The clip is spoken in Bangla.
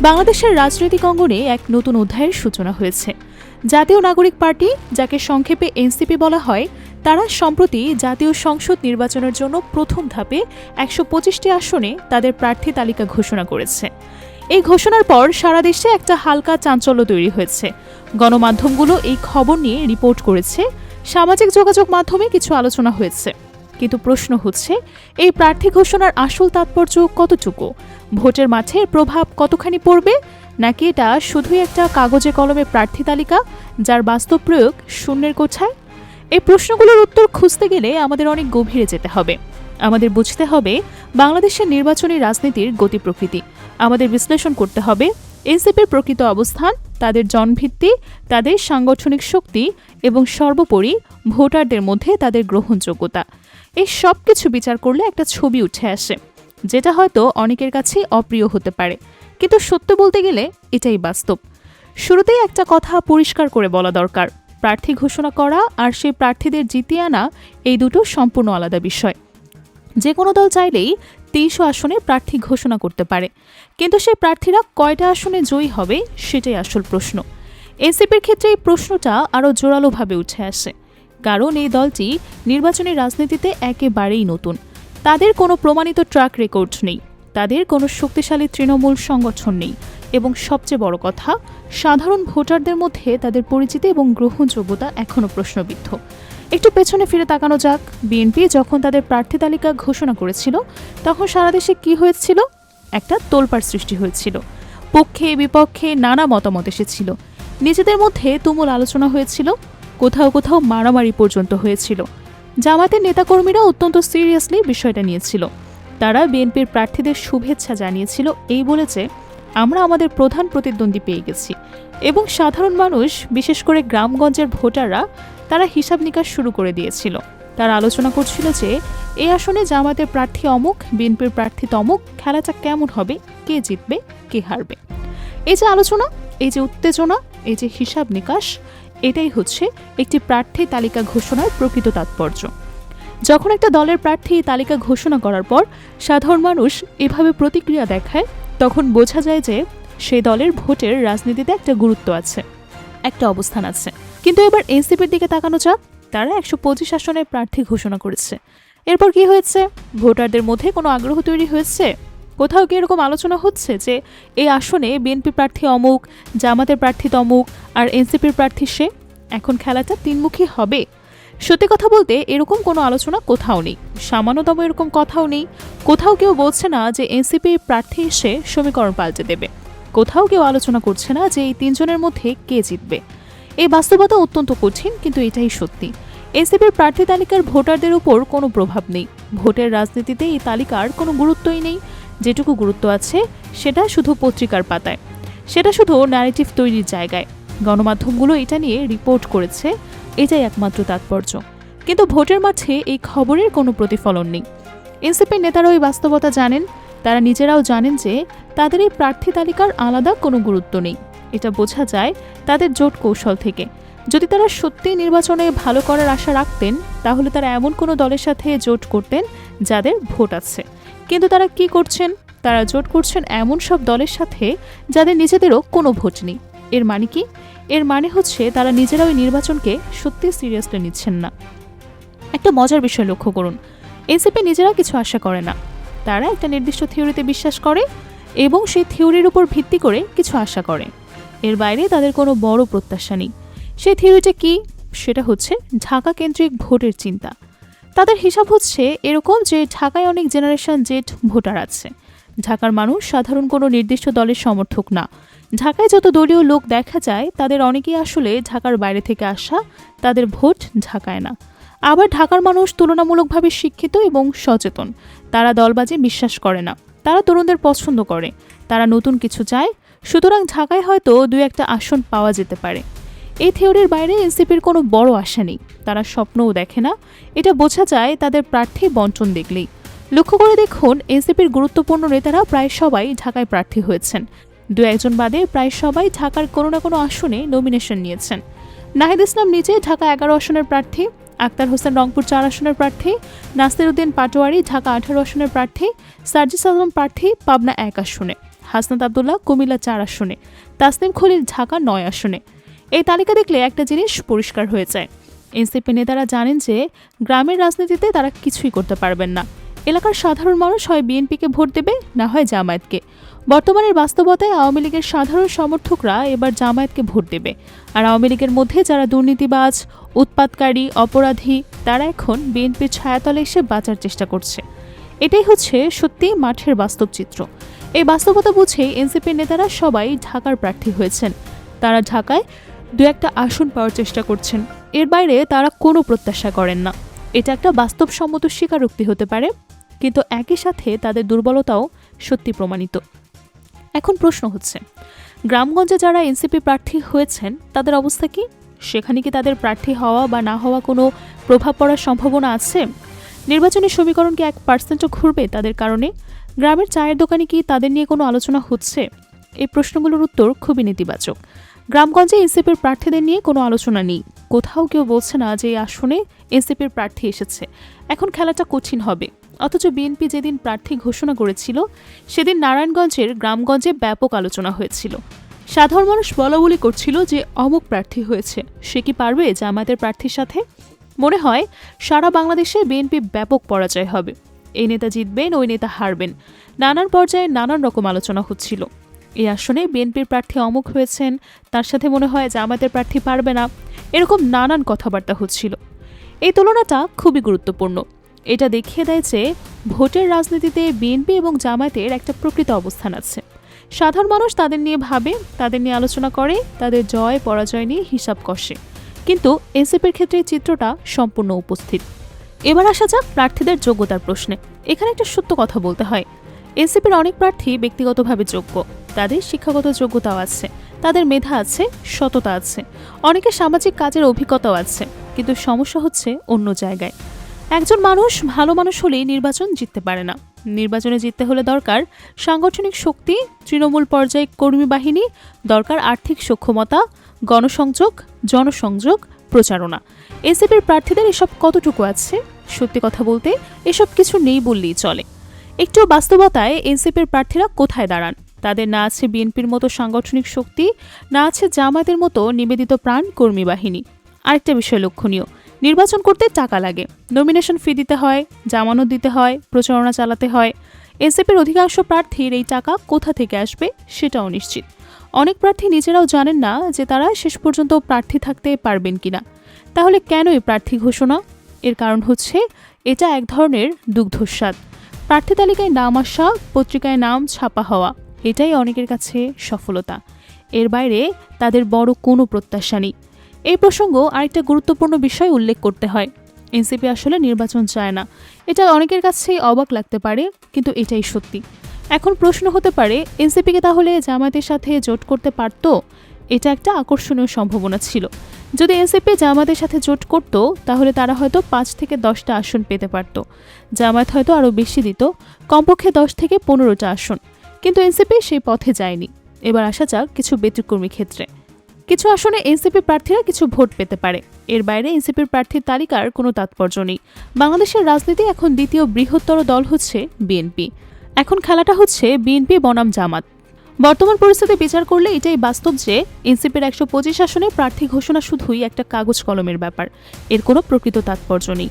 বাংলাদেশের রাজনৈতিক অঙ্গনে এক নতুন অধ্যায়ের সূচনা হয়েছে। জাতীয় নাগরিক পার্টি, যাকে সংক্ষেপে এনসিপি বলা হয়, তারা সম্প্রতি জাতীয় সংসদ নির্বাচনের জন্য প্রথম ধাপে একশো পঁচিশটি আসনে তাদের প্রার্থী তালিকা ঘোষণা করেছে। এই ঘোষণার পর সারা দেশে একটা হালকা চাঞ্চল্য তৈরি হয়েছে। গণমাধ্যমগুলো এই খবর নিয়ে রিপোর্ট করেছে। সামাজিক যোগাযোগ মাধ্যমে কিছু আলোচনা হয়েছে। কিন্তু প্রশ্ন হচ্ছে, এই প্রার্থী ঘোষণার আসল তাৎপর্য কতটুকু? ভোটের মাঠে প্রভাব কতখানি পড়বে? নাকি এটা শুধুই একটা কাগজে কলমে প্রার্থী তালিকা, যার বাস্তব প্রয়োগ শূন্যের কোঠায়? এই প্রশ্নগুলোর উত্তর খুঁজতে গেলে আমাদের অনেক গভীরে যেতে হবে। আমাদের বুঝতে হবে বাংলাদেশের নির্বাচনী রাজনীতির গতি প্রকৃতি। আমাদের বিশ্লেষণ করতে হবে এনসিপির প্রকৃত অবস্থান, তাদের জনভিত্তি, তাদের সাংগঠনিক শক্তি এবং সর্বোপরি ভোটারদের মধ্যে তাদের গ্রহণযোগ্যতা। এই সব কিছু বিচার করলে একটা ছবি উঠে আসে। যেটা হয়তো অনেকের কাছে অপ্রিয় হতে পারে। কিন্তু সত্য বলতে গেলে এটাই বাস্তব। শুরুতেই একটা কথা পরিষ্কার করে বলা দরকার। প্রার্থী ঘোষণা করা আর সেই প্রার্থীদের জিতিয়ে আনা এই দুটো সম্পূর্ণ আলাদা বিষয়। যে কোনো দল চাইলেই তিনশো আসনে প্রার্থী ঘোষণা করতে পারে। কিন্তু সেই প্রার্থীরা কয়টা আসনে জয়ী হবে সেটাই আসল প্রশ্ন। এনসিপির ক্ষেত্রে এই প্রশ্নটা আরও জোরালোভাবে উঠে আসে। কারণ এই দলটি নির্বাচনী রাজনীতিতে একেবারেই নতুন। তাদের কোনো প্রমাণিত ট্র্যাক রেকর্ড নেই। তাদের কোনো শক্তিশালী তৃণমূল সংগঠন নেই। এবং সবচেয়ে বড় কথা, সাধারণ ভোটারদের মধ্যে তাদের পরিচিতি এবং গ্রহণযোগ্যতা এখনও প্রশ্নবিদ্ধ। একটু পেছনে ফিরে তাকানো যাক। বিএনপি যখন তাদের প্রার্থী তালিকা ঘোষণা করেছিল, তখন সারা দেশে কি হয়েছিল? একটা তোলপাড় সৃষ্টি হয়েছিল। পক্ষে, বিপক্ষে নানা মতামত এসেছিল। নিজেদের মধ্যে তুমুল আলোচনা হয়েছিল। কোথাও কোথাও মারামারি পর্যন্ত হয়েছিল। জামাতের নেতাকর্মীরা অত্যন্ত সিরিয়াসলি বিষয়টা নিয়েছিল। তারা বিএনপির প্রার্থীদের শুভেচ্ছা জানিয়েছিল, এই বলে যে, আমরা আমাদের প্রধান প্রতিদ্বন্দ্বী পেয়ে গেছি এবং সাধারণ মানুষ, বিশেষ করে গ্রামগঞ্জের ভোটাররা, তারা হিসাব নিকাশ শুরু করে দিয়েছিল। তারা আলোচনা করছিল যে এই আসনে জামাতের প্রার্থী অমুক, বিএনপির প্রার্থী তমুক, খেলাটা কেমন হবে, কে জিতবে, কে হারবে? এই যে আলোচনা, এই যে উত্তেজনা, এই যে হিসাব নিকাশ এটাই হচ্ছে একটি প্রার্থী তালিকা ঘোষণার প্রকৃত তাৎপর্য। যখন একটা দলের প্রার্থী তালিকা ঘোষণা করার পর সাধারণ মানুষ এভাবে প্রতিক্রিয়া দেখায়, তখন বোঝা যায় যে সেই দলের ভোটের রাজনীতিতে একটা গুরুত্ব আছে, একটা অবস্থান আছে। কিন্তু এবার এনসিপির দিকে তাকানো যাক, তারা একশো পঁচিশ আসনের প্রার্থী ঘোষণা করেছে। এরপর কি হয়েছে? ভোটারদের মধ্যে কোনো আগ্রহ তৈরি হয়েছে? কোথাও কি এরকম আলোচনা হচ্ছে যে এই আসনে বিএনপি প্রার্থী অমুক, জামাতের প্রার্থী তমুক আর এনসিপির প্রার্থী সে? এখন খেলাটা তিনমুখী হবে। সত্যি কথা বলতে এরকম কোনো আলোচনা কোথাও নেই। সামান্যতম এরকম কথাও নেই। কোথাও কেউ বলছে না যে এনসিপি প্রার্থী এসে সমীকরণ পাল্টে দেবে। কোথাও কেউ আলোচনা করছে না যে এই তিনজনের মধ্যে কে জিতবে। এই বাস্তবতা অত্যন্ত কঠিন, কিন্তু এটাই সত্যি। এনসিপির প্রার্থী তালিকার ভোটারদের উপর কোনো প্রভাব নেই। ভোটের রাজনীতিতে এই তালিকার কোনো গুরুত্বই নেই। যেটুকু গুরুত্ব আছে, সেটা শুধু পত্রিকার পাতায়। সেটা শুধু ন্যারেটিভ তৈরির জায়গায়। গণমাধ্যমগুলো এটা নিয়ে রিপোর্ট করেছে, এটাই একমাত্র তাৎপর্য। কিন্তু ভোটের মাঝে এই খবরের কোনো প্রতিফলন নেই। এনসিপির নেতারা ওই বাস্তবতা জানেন, তারা নিজেরাও জানেন যে তাদের এই প্রার্থী তালিকার আলাদা কোনো গুরুত্ব নেই। এটা বোঝা যায় তাদের জোট কৌশল থেকে। যদি তারা সত্যিই নির্বাচনে ভালো করার আশা রাখতেন, তাহলে তারা এমন কোনো দলের সাথে জোট করতেন যাদের ভোট আছে। কিন্তু তারা কি করছেন? তারা জোট করছেন এমন সব দলের সাথে যাদের নিজেদেরও কোনো ভোট নেই। এর মানে কি? এর মানে হচ্ছে তারা নিজেরা ওই নির্বাচনকে সত্যি সিরিয়াসলি নিচ্ছেন না। একটা মজার বিষয় লক্ষ্য করুন। এনসিপি নিজেরা কিছু আশা করে না। তারা একটা নির্দিষ্ট থিওরিতে বিশ্বাস করে এবং সেই থিওরির উপর ভিত্তি করে কিছু আশা করে। এর বাইরে তাদের কোনো বড় প্রত্যাশা নেই। সেই থিওরিটা কি? সেটা হচ্ছে ঢাকা কেন্দ্রিক ভোটের চিন্তা। তাদের হিসাব হচ্ছে এরকম যে ঢাকায় অনেক জেনারেশন জেট ভোটার আছে। ঢাকার মানুষ সাধারণ কোনো নির্দিষ্ট দলের সমর্থক না। ঢাকায় যত দলীয় লোক দেখা যায়, তাদের অনেকেই আসলে ঢাকার বাইরে থেকে আসা, তাদের ভোট ঢাকায় না। আবার ঢাকার মানুষ তুলনামূলকভাবে শিক্ষিত এবং সচেতন। তারা দলবাজি বিশ্বাস করে না। তারা তরুণদের পছন্দ করে। তারা নতুন কিছু চায়। সুতরাং ঢাকায় হয়তো দু একটা আসন পাওয়া যেতে পারে। এই থিওরির বাইরে এনসিপির কোনো বড় আশা নেই। তারা স্বপ্নও দেখে না। এটা বোঝা যায় তাদের প্রার্থী বন্টন দেখলেই। লক্ষ্য করে দেখুন, এনসিপির গুরুত্বপূর্ণ নেতারা প্রায় সবাই ঢাকায় প্রার্থী হয়েছেন। দু একজন বাদে প্রায় সবাই ঢাকার কোনো না কোনো আসনে নমিনেশন নিয়েছেন। নাহিদ ইসলাম নিজে ঢাকা এগারো আসনের প্রার্থী, আক্তার হোসেন রংপুর চার আসনের প্রার্থী নাসির উদ্দিন পাটোয়ারি ঢাকা আঠারো আসনের প্রার্থী, সার্জিস আলম প্রার্থী পাবনা এক আসনে, হাসনাত আবদুল্লাহ কুমিল্লা চার আসনে, তাসনিম খলিল ঢাকা নয় আসনে। এই তালিকা দেখলে একটা জিনিস পরিষ্কার হয়ে যায় এনসিপি নেতারা জানেন যে, গ্রামের রাজনীতিতে তারা কিছুই করতে পারবেন না। এলাকার সাধারণ মানুষ হয় বিএনপিকে ভোট দেবে, না হয় জামায়াতকে। বর্তমানের বাস্তবতায় আওয়ামী লীগের সাধারণ সমর্থকরা এবার জামায়াতকে ভোট দেবে। আর আওয়ামী লীগের মধ্যে যারা দুর্নীতিবাজ, উৎপাতকারী, অপরাধী, তারা এখন বিএনপির ছায়াতলে এসে বাঁচার চেষ্টা করছে। এটাই হচ্ছে সত্যি মাঠের বাস্তব চিত্র। এই বাস্তবতা বুঝে এনসিপির নেতারা সবাই ঢাকার প্রার্থী হয়েছেন। তারা ঢাকায় দু একটা আসন পাওয়ার চেষ্টা করছেন। এর বাইরে তারা কোনো প্রত্যাশা করেন না। এটা একটা বাস্তবসম্মত স্বীকারোক্তি হতে পারে, কিন্তু একই সাথে তাদের দুর্বলতাও সত্যি প্রমাণিত। এখন প্রশ্ন হচ্ছে, গ্রামগঞ্জে যারা এনসিপি প্রার্থী হয়েছেন, তাদের অবস্থা কি? সেখানে কি তাদের প্রার্থী হওয়া বা না হওয়া কোনো প্রভাব পড়ার সম্ভাবনা আছে? নির্বাচনী সমীকরণ কি এক পার্সেন্টও ঘুরবে তাদের কারণে? গ্রামের চায়ের দোকানে কি তাদের নিয়ে কোনো আলোচনা হচ্ছে? এই প্রশ্নগুলোর উত্তর খুবই নেতিবাচক। গ্রামগঞ্জে এনসিপির প্রার্থীদের নিয়ে কোনো আলোচনা নেই। কোথাও কেউ বলছে না যে এই আসনে এনসিপির প্রার্থী এসেছে। এখন খেলাটা কঠিন হবে। অথচ বিএনপি যেদিন প্রার্থী ঘোষণা করেছিল, সেদিন নারায়ণগঞ্জের গ্রামগঞ্জে ব্যাপক আলোচনা হয়েছিল। সাধারণ মানুষ বলা বলি করছিল যে অমুক প্রার্থী হয়েছে। সে কি পারবে জামায়াতের প্রার্থীর সাথে? মনে হয় সারা বাংলাদেশে বিএনপি ব্যাপক পরাজয় হবে। এই নেতা জিতবেন, ওই নেতা হারবেন। নানান পর্যায়ে নানান রকম আলোচনা হচ্ছিল। এই আসনে বিএনপির প্রার্থী অমুক হয়েছেন। তার সাথে মনে হয় জামায়াতের প্রার্থী পারবে না। এরকম নানান কথাবার্তা হচ্ছিল। এই তুলনাটা খুবই গুরুত্বপূর্ণ। এটা দেখিয়ে দেয় যে ভোটের রাজনীতিতে বিএনপি এবং জামায়াতের একটা প্রকৃত অবস্থান আছে। সাধারণ মানুষ তাদের নিয়ে ভাবে, তাদের নিয়ে আলোচনা করে, তাদের জয় পরাজয় নিয়ে হিসাব কষে। কিন্তু এনসিপির ক্ষেত্রে চিত্রটা সম্পূর্ণ উপস্থিত। এবার আসা যাক প্রার্থীদের যোগ্যতার প্রশ্নে। এখানে একটা সত্য কথা বলতে হয়। এনসিপির অনেক প্রার্থী ব্যক্তিগতভাবে যোগ্য। তাদের শিক্ষাগত যোগ্যতাও আছে। তাদের মেধা আছে, সততা আছে। অনেকে সামাজিক কাজের অভিজ্ঞতাও আছে, কিন্তু সমস্যা হচ্ছে অন্য জায়গায়। একজন মানুষ ভালো মানুষ হলেই নির্বাচন জিততে পারে না। নির্বাচনে জিততে হলে দরকার সাংগঠনিক শক্তি, তৃণমূল পর্যায়ে কর্মী বাহিনী, দরকার আর্থিক সক্ষমতা, গণসংযোগ, জনসংযোগ, প্রচারণা। এসিপির প্রার্থীদের এসব কতটুকু আছে? সত্যি কথা বলতে, এসব কিছু নেই বললেই চলে। একটু বাস্তবতায় এনসিপির প্রার্থীরা কোথায় দাঁড়ান? তাদের না আছে বিএনপির মতো সাংগঠনিক শক্তি, না আছে জামায়াতের মতো নিবেদিত প্রাণ কর্মী বাহিনী। আরেকটা বিষয় লক্ষণীয়, নির্বাচন করতে টাকা লাগে। নমিনেশন ফি দিতে হয়, জামানত দিতে হয়, প্রচারণা চালাতে হয়। এসএপির অধিকাংশ প্রার্থীর এই টাকা কোথা থেকে আসবে সেটাও নিশ্চিত। অনেক প্রার্থী নিজেরাও জানেন না যে তারা শেষ পর্যন্ত প্রার্থী থাকতে পারবেন কিনা। তাহলে কেন এই প্রার্থী ঘোষণা? এর কারণ হচ্ছে, এটা এক ধরনের দুগ্ধস্বাদ। প্রার্থী তালিকায় নাম আসা, পত্রিকায় নাম ছাপা হওয়া। এটাই অনেকের কাছে সফলতা। এর বাইরে তাদের বড় কোনো প্রত্যাশা নেই। এই প্রসঙ্গ আরেকটা গুরুত্বপূর্ণ বিষয় উল্লেখ করতে হয়। এনসিপি আসলে নির্বাচন চায় না। এটা অনেকের কাছেই অবাক লাগতে পারে, কিন্তু এটাই সত্যি। এখন প্রশ্ন হতে পারে এনসিপিকে তাহলে জামায়াতের সাথে জোট করতে পারতো? এটা একটা আকর্ষণীয় সম্ভাবনা ছিল। যদি এনসিপি জামায়াতের সাথে জোট করত, তাহলে তারা হয়তো পাঁচ থেকে দশটা আসন পেতে পারত। জামায়াত হয়তো আরও বেশি দিত। কমপক্ষে দশ থেকে পনেরোটা আসন। কিন্তু এনসিপি সেই পথে যায়নি। এবার আসা যাক কিছু ব্যতিক্রমী ক্ষেত্রে। কিছু আসনে এনসিপি প্রার্থীরা কিছু ভোট পেতে পারে। এর বাইরে এনসিপির প্রার্থীর তালিকার কোনো তাৎপর্য নেই। বাংলাদেশের রাজনীতি এখন দ্বিতীয় বৃহত্তর দল হচ্ছে বিএনপি। এখন খেলাটা হচ্ছে বিএনপি বনাম জামাত। বর্তমান পরিস্থিতি বিচার করলে এটাই বাস্তব যে এনসিপির একশো পঁচিশ আসনে প্রার্থী ঘোষণা শুধুই একটা কাগজ কলমের ব্যাপার। এর কোনো প্রকৃত তাৎপর্য নেই।